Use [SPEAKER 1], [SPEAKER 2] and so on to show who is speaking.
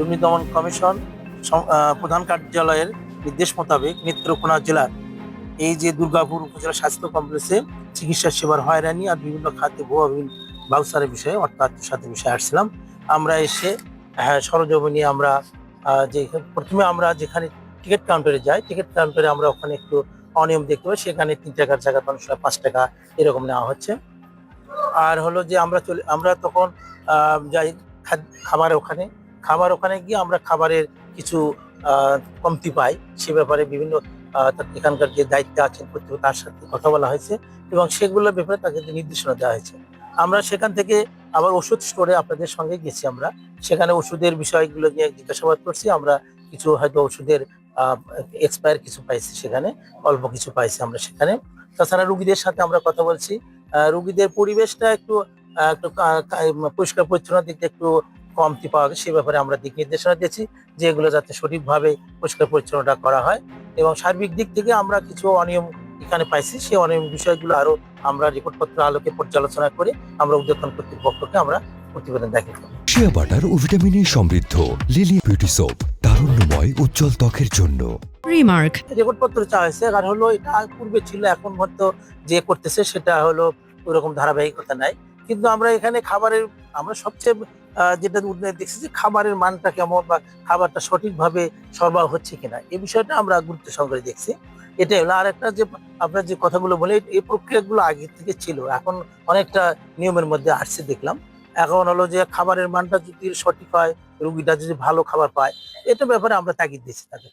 [SPEAKER 1] দুর্নীতি দমন কমিশন প্রধান কার্যালয়ের নির্দেশ মোতাবেক নেত্রকোনা জেলার এই যে দুর্গাপুর উপজেলা স্বাস্থ্য কমপ্লেক্সে চিকিৎসা সেবার হয়রানি আর বিভিন্ন খাতে ভুয়া বিভিন্ন বিষয়ে অর্থাৎ আত্মসাতের বিষয়ে আসছিলাম। আমরা এসে হ্যাঁ সরজমিনে আমরা যে প্রথমে আমরা যেখানে টিকিট কাউন্টারে যাই, টিকিট কাউন্টারে আমরা ওখানে একটু অনিয়ম দেখতে পাই, সেখানে তিন টাকার জায়গা অনেক সময় পাঁচ টাকা এরকম নেওয়া হচ্ছে। আর হলো যে আমরা চলে আমরা তখন যাই খাবার ওখানে খাবার ওখানে গিয়ে আমরা খাবারের কিছু কমতি পাই। সে ব্যাপারে বিভিন্ন এখানকার যে দায়িত্বে আছেন তার সাথে কথা বলা হয়েছে এবং সেগুলোর ব্যাপারে তাকে নির্দেশনা দেওয়া হয়েছে। আমরা সেখান থেকে আবার ওষুধ স্টোরে আপনাদের সঙ্গে গেছি আমরা। সেখানে ওষুধের বিষয়গুলো নিয়ে জিজ্ঞাসাবাদ করছি। আমরা কিছু হয়তো ওষুধের এক্সপায়ার কিছু পাইছি সেখানে, অল্প কিছু পাইছি আমরা সেখানে। তাছাড়া রুগীদের সাথে আমরা কথা বলছি। রুগীদের পরিবেশটা একটু একটু পরিষ্কার পরিচ্ছন্ন দিক দিয়ে একটু কমতি পাওয়া গেছে সে ব্যাপারে আমরা দিক নির্দেশনা দিয়েছি যে এগুলো যাতে সঠিকভাবে পরিষ্কার পরিচ্ছন্নতা করা হয় এবং সার্বিক দিক থেকে আমরা কিছু অনিয়ম এখানে পাইছি সেই অনিয়ম বিষয়গুলো আরও আমরা রিপোর্টপত্র আলোকে পর্যালোচনা করে আমরা উদ্যোতন কর্তৃপক্ষকে আমরা প্রতিবেদন দাখিল করব।
[SPEAKER 2] শিয়া বাটার ও ভিটামিনে সমৃদ্ধ লিলি বিউটি সোপ তারুণ্যময় উজ্জ্বল ত্বকের জন্য।
[SPEAKER 3] Remark.
[SPEAKER 1] রেকর্ডপত্র চাওয়া হয়েছে আর হলো এটা পূর্বে ছিল এখন হয়তো যে করতেছে সেটা হলো ওরকম ধারাবাহিকতা নাই। কিন্তু আমরা এখানে খাবারের আমরা সবচেয়ে যেটা উন্নয়ন দেখছি যে খাবারের মানটা কেমন বা খাবারটা সঠিকভাবে সরবরাহ হচ্ছে কিনা এ বিষয়টা আমরা গুরুত্ব সহকারে দেখছি। এটাই হলো আর একটা যে আপনার যে কথাগুলো বলে, এই- প্রক্রিয়াগুলো আগে থেকে ছিল, এখন অনেকটা নিয়মের মধ্যে আসছে দেখলাম। এখন হলো যে খাবারের মানটা যদি সঠিক হয়, রুগীটা যদি ভালো খাবার পায়, এটা ব্যাপারে আমরা তাগিদ দিচ্ছি তাদের।